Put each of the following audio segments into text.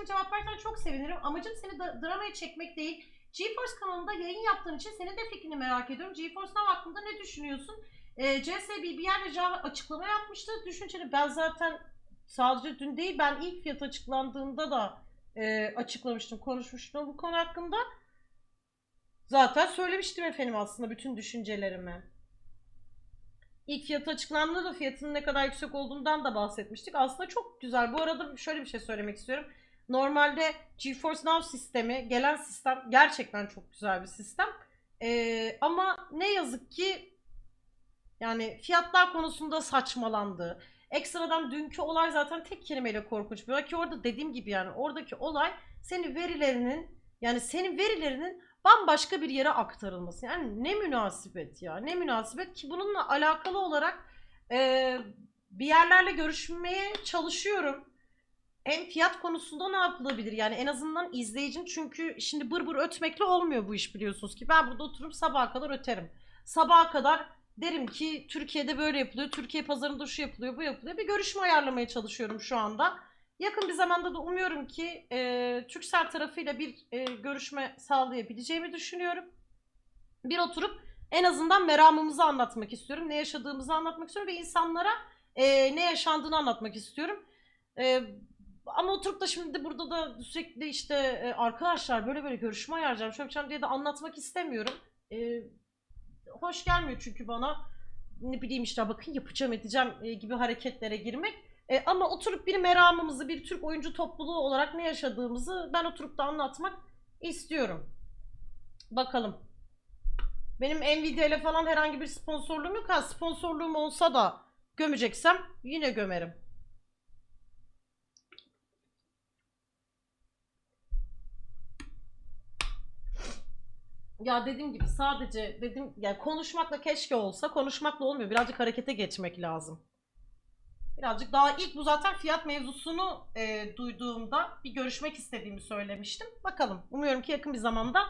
mesajıma cevap verirsen çok sevinirim. Amacım seni da- dramaya çekmek değil. GeForce kanalında yayın yaptığın için senin de fikrini merak ediyorum. GeForce Now hakkında ne düşünüyorsun? Ee, CSB bir yerde Java açıklama yapmıştı. Düşünceli ben zaten sadece dün değil ben ilk fiyat açıklandığında da e, açıklamıştım, konuşmuştum bu konu hakkında. Zaten söylemiştim efendim aslında bütün düşüncelerimi. İlk fiyatı açıklandığında da fiyatının ne kadar yüksek olduğundan da bahsetmiştik. Aslında çok güzel. Bu arada şöyle bir şey söylemek istiyorum. Normalde GeForce Now sistemi, gelen sistem gerçekten çok güzel bir sistem. Ee, ama ne yazık ki yani fiyatlar konusunda saçmalandı. Ekstradan dünkü olay zaten tek kelimeyle korkunç. Belki orada dediğim gibi yani oradaki olay senin verilerinin yani senin verilerinin bambaşka bir yere aktarılması. Yani ne münasebet ya ne münasebet ki bununla alakalı olarak e, bir yerlerle görüşmeye çalışıyorum. Hem fiyat konusunda ne yapılabilir? Yani en azından izleyicin çünkü şimdi bır bır ötmekle olmuyor bu iş biliyorsunuz ki. Ben burada oturup sabaha kadar öterim. Sabaha kadar derim ki Türkiye'de böyle yapılıyor, Türkiye pazarında şu yapılıyor, bu yapılıyor. Bir görüşme ayarlamaya çalışıyorum şu anda. Yakın bir zamanda da umuyorum ki e, Türksel tarafıyla bir e, görüşme sağlayabileceğimi düşünüyorum. Bir oturup en azından meramımızı anlatmak istiyorum. Ne yaşadığımızı anlatmak istiyorum ve insanlara e, ne yaşandığını anlatmak istiyorum. E, ama oturup da şimdi burada da sürekli işte e, arkadaşlar böyle böyle görüşme ayarlayacağım, şöyle yapacağım diye de anlatmak istemiyorum. E, hoş gelmiyor çünkü bana ne bileyim işte bakın yapacağım edeceğim e, gibi hareketlere girmek. E, ama oturup bir meramımızı, bir Türk oyuncu topluluğu olarak ne yaşadığımızı ben oturup da anlatmak istiyorum. Bakalım. Benim Nvidia ile falan herhangi bir sponsorluğum yok. Ha sponsorluğum olsa da gömeceksem yine gömerim. Ya dediğim gibi sadece dedim yani konuşmakla keşke olsa konuşmakla olmuyor. Birazcık harekete geçmek lazım. Birazcık daha ilk bu zaten fiyat mevzusunu e, duyduğumda bir görüşmek istediğimi söylemiştim. Bakalım. Umuyorum ki yakın bir zamanda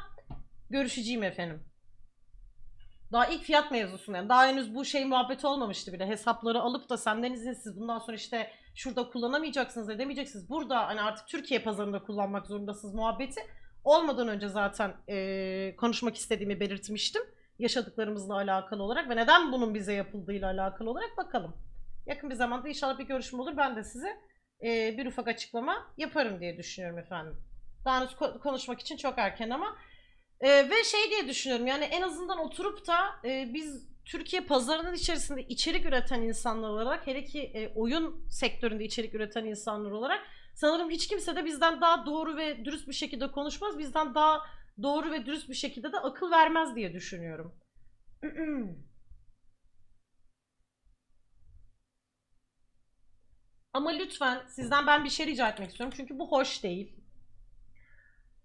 görüşeceğim efendim. Daha ilk fiyat mevzusunu yani daha henüz bu şey muhabbeti olmamıştı bile. Hesapları alıp da senden izinsiz bundan sonra işte şurada kullanamayacaksınız edemeyeceksiniz. Burada hani artık Türkiye pazarında kullanmak zorundasınız muhabbeti olmadan önce zaten e, konuşmak istediğimi belirtmiştim. Yaşadıklarımızla alakalı olarak ve neden bunun bize yapıldığıyla alakalı olarak bakalım. Yakın bir zamanda inşallah bir görüşme olur. Ben de size e, bir ufak açıklama yaparım diye düşünüyorum efendim. Daha henüz ko- konuşmak için çok erken ama. E, ve şey diye düşünüyorum yani en azından oturup da e, biz Türkiye pazarının içerisinde içerik üreten insanlar olarak hele ki e, oyun sektöründe içerik üreten insanlar olarak sanırım hiç kimse de bizden daha doğru ve dürüst bir şekilde konuşmaz. Bizden daha doğru ve dürüst bir şekilde de akıl vermez diye düşünüyorum. Ama lütfen sizden ben bir şey rica etmek istiyorum. Çünkü bu hoş değil.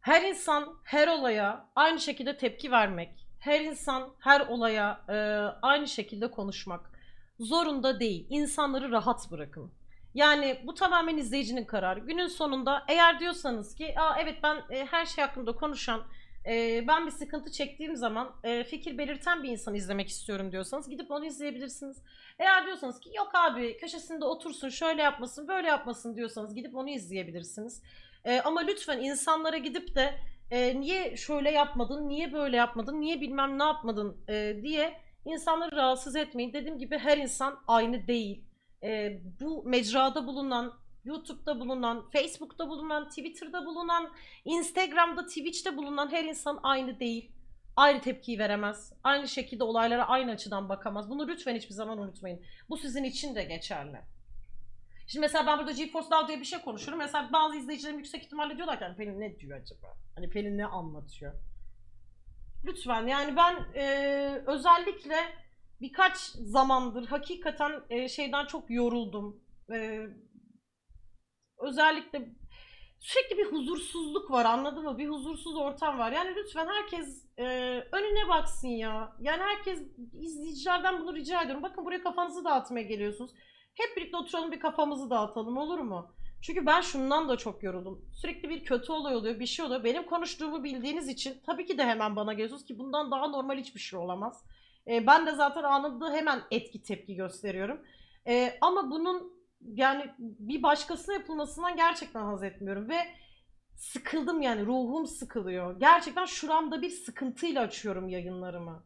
Her insan her olaya aynı şekilde tepki vermek, her insan her olaya e, aynı şekilde konuşmak zorunda değil. İnsanları rahat bırakın. Yani bu tamamen izleyicinin kararı. Günün sonunda eğer diyorsanız ki Aa, evet ben e, her şey hakkında konuşan, e, ben bir sıkıntı çektiğim zaman e, fikir belirten bir insanı izlemek istiyorum diyorsanız gidip onu izleyebilirsiniz. Eğer diyorsanız ki yok abi köşesinde otursun şöyle yapmasın böyle yapmasın diyorsanız gidip onu izleyebilirsiniz. E, ama lütfen insanlara gidip de e, niye şöyle yapmadın, niye böyle yapmadın, niye bilmem ne yapmadın e, diye insanları rahatsız etmeyin. Dediğim gibi her insan aynı değil. E, bu mecrada bulunan, YouTube'da bulunan, Facebook'ta bulunan, Twitter'da bulunan, Instagram'da, Twitch'te bulunan her insan aynı değil. Aynı tepkiyi veremez. Aynı şekilde olaylara aynı açıdan bakamaz. Bunu lütfen hiçbir zaman unutmayın. Bu sizin için de geçerli. Şimdi mesela ben burada GeForce Now diye bir şey konuşuyorum. Mesela bazı izleyicilerim yüksek ihtimalle diyorlar ki hani Pelin ne diyor acaba? Hani Pelin ne anlatıyor? Lütfen yani ben e, özellikle birkaç zamandır hakikaten e, şeyden çok yoruldum. E, özellikle sürekli bir huzursuzluk var anladın mı? Bir huzursuz ortam var. Yani lütfen herkes e, önüne baksın ya. Yani herkes izleyicilerden bunu rica ediyorum. Bakın buraya kafanızı dağıtmaya geliyorsunuz. Hep birlikte oturalım bir kafamızı dağıtalım olur mu? Çünkü ben şundan da çok yoruldum. Sürekli bir kötü olay oluyor, bir şey oluyor. Benim konuştuğumu bildiğiniz için tabii ki de hemen bana geliyorsunuz ki bundan daha normal hiçbir şey olamaz. E, ben de zaten anında hemen etki tepki gösteriyorum. E, ama bunun yani bir başkasına yapılmasından gerçekten haz etmiyorum ve sıkıldım yani ruhum sıkılıyor. Gerçekten şuramda bir sıkıntıyla açıyorum yayınlarımı.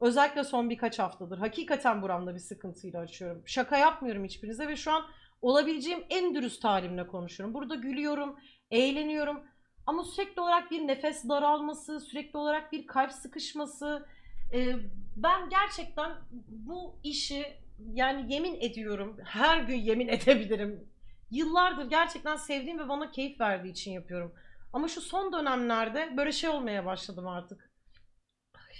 Özellikle son birkaç haftadır. Hakikaten buramda bir sıkıntıyla açıyorum. Şaka yapmıyorum hiçbirinize ve şu an olabileceğim en dürüst halimle konuşuyorum. Burada gülüyorum, eğleniyorum. Ama sürekli olarak bir nefes daralması, sürekli olarak bir kalp sıkışması. E, ben gerçekten bu işi yani yemin ediyorum, her gün yemin edebilirim. Yıllardır gerçekten sevdiğim ve bana keyif verdiği için yapıyorum. Ama şu son dönemlerde böyle şey olmaya başladım artık. Ay.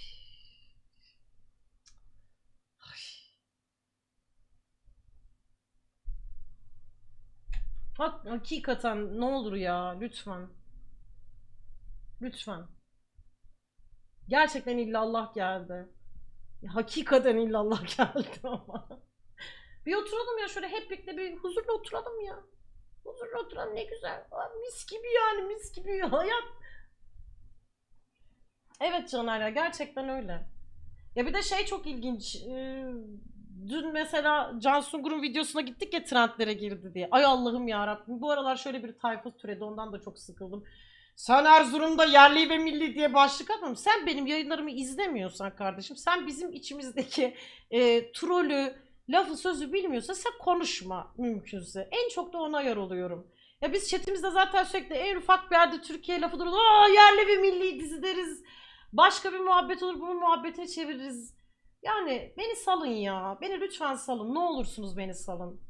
Ay. Hak- Hakikaten ne olur ya lütfen. Lütfen. Gerçekten illallah geldi. Hakikaten illallah geldi ama. Bir oturalım ya şöyle hep birlikte bir huzurla oturalım ya. Huzurla oturalım ne güzel. Aa, mis gibi yani mis gibi hayat. Evet Caner ya gerçekten öyle. Ya bir de şey çok ilginç. Ee, dün mesela Can Sungur'un videosuna gittik ya trendlere girdi diye. Ay Allah'ım ya Rabbim. Bu aralar şöyle bir tayfa türedi ondan da çok sıkıldım. Sen Erzurum'da yerli ve milli diye başlık atmam. Sen benim yayınlarımı izlemiyorsan kardeşim, sen bizim içimizdeki e, trolü, lafı sözü bilmiyorsa sen konuşma mümkünse. En çok da ona yer oluyorum. Ya biz chatimizde zaten sürekli en ufak bir yerde Türkiye lafı durur. Aa yerli ve milli dizi deriz. Başka bir muhabbet olur bunu muhabbete çeviririz. Yani beni salın ya. Beni lütfen salın. Ne olursunuz beni salın.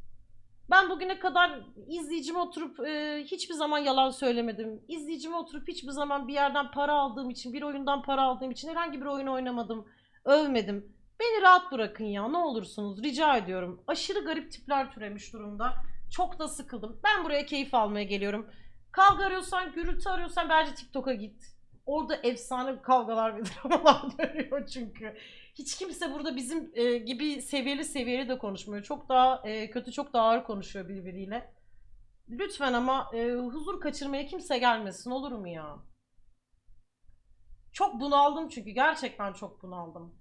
Ben bugüne kadar izleyicime oturup e, hiçbir zaman yalan söylemedim. İzleyicime oturup hiçbir zaman bir yerden para aldığım için, bir oyundan para aldığım için herhangi bir oyun oynamadım. Övmedim. Beni rahat bırakın ya ne olursunuz rica ediyorum. Aşırı garip tipler türemiş durumda. Çok da sıkıldım. Ben buraya keyif almaya geliyorum. Kavga arıyorsan, gürültü arıyorsan bence TikTok'a git. Orada efsane kavgalar ve dramalar dönüyor çünkü. Hiç kimse burada bizim e, gibi seviyeli seviyeli de konuşmuyor. Çok daha e, kötü, çok daha ağır konuşuyor birbiriyle. Lütfen ama e, huzur kaçırmaya kimse gelmesin olur mu ya? Çok bunaldım çünkü gerçekten çok bunaldım.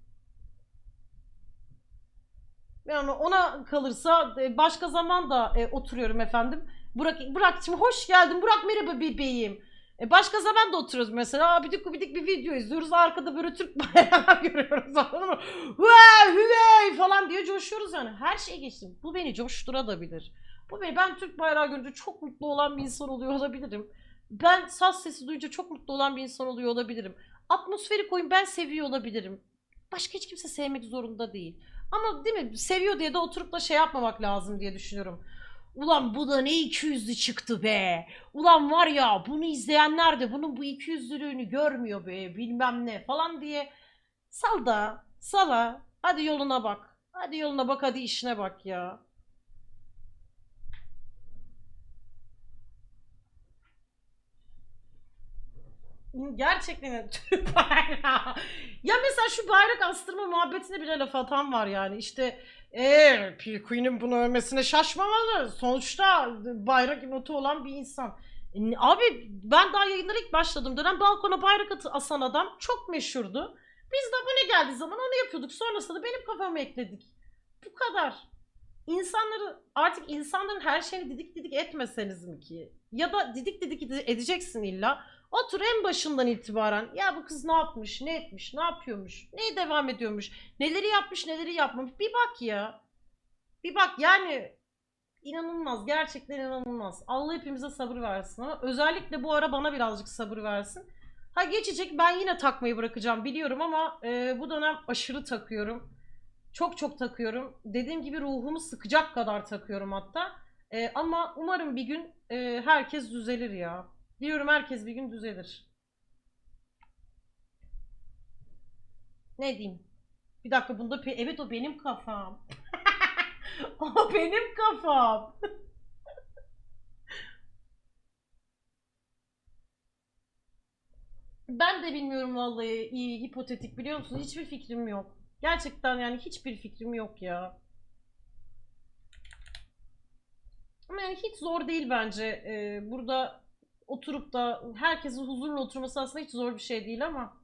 Yani ona kalırsa e, başka zaman da e, oturuyorum efendim. Burak, Burak'cığım hoş geldin. Burak merhaba bebeğim. E, başka zaman da oturuyoruz mesela. Abidik gubidik bir video izliyoruz. Arkada böyle Türk bayrağı görüyoruz. Hüvey falan diye coşuyoruz yani. Her şey geçtim. Bu beni coşturabilir. Bu beni ben Türk bayrağı görünce çok mutlu olan bir insan oluyor olabilirim. Ben saz sesi duyunca çok mutlu olan bir insan oluyor olabilirim. Atmosferi koyun ben seviyor olabilirim. Başka hiç kimse sevmek zorunda değil. Ama değil mi seviyor diye de oturup da şey yapmamak lazım diye düşünüyorum. Ulan bu da ne 200'lü çıktı be. Ulan var ya bunu izleyenler de bunun bu 200'lülüğünü görmüyor be bilmem ne falan diye. Sal da sala hadi yoluna bak. Hadi yoluna bak hadi işine bak ya. Gerçekten Türk. Ya mesela şu bayrak astırma muhabbetine bile laf atan var yani. İşte eee P. Queen'in bunu övmesine şaşmamalı. Sonuçta bayrak emotu olan bir insan. E, Abi ben daha yayınlara ilk başladığım dönem balkona bayrak asan adam çok meşhurdu. Biz de abone geldiği zaman onu yapıyorduk. Sonrasında da benim kafamı ekledik. Bu kadar. İnsanları artık insanların her şeyini didik didik etmeseniz mi ki? Ya da didik didik ede- edeceksin illa. Otur en başından itibaren ya bu kız ne yapmış, ne etmiş, ne yapıyormuş, neye devam ediyormuş, neleri yapmış, neleri yapmamış. Bir bak ya. Bir bak yani inanılmaz, gerçekten inanılmaz. Allah hepimize sabır versin ama özellikle bu ara bana birazcık sabır versin. Ha geçecek ben yine takmayı bırakacağım biliyorum ama e, bu dönem aşırı takıyorum. Çok çok takıyorum. Dediğim gibi ruhumu sıkacak kadar takıyorum hatta. E, ama umarım bir gün e, herkes düzelir ya. Diyorum herkes bir gün düzelir. Ne diyeyim? Bir dakika bunda evet o benim kafam. o benim kafam. Ben de bilmiyorum vallahi iyi hipotetik biliyor musun? Hiçbir fikrim yok. Gerçekten yani hiçbir fikrim yok ya. Ama yani hiç zor değil bence. Ee, burada oturup da herkesin huzurla oturması aslında hiç zor bir şey değil ama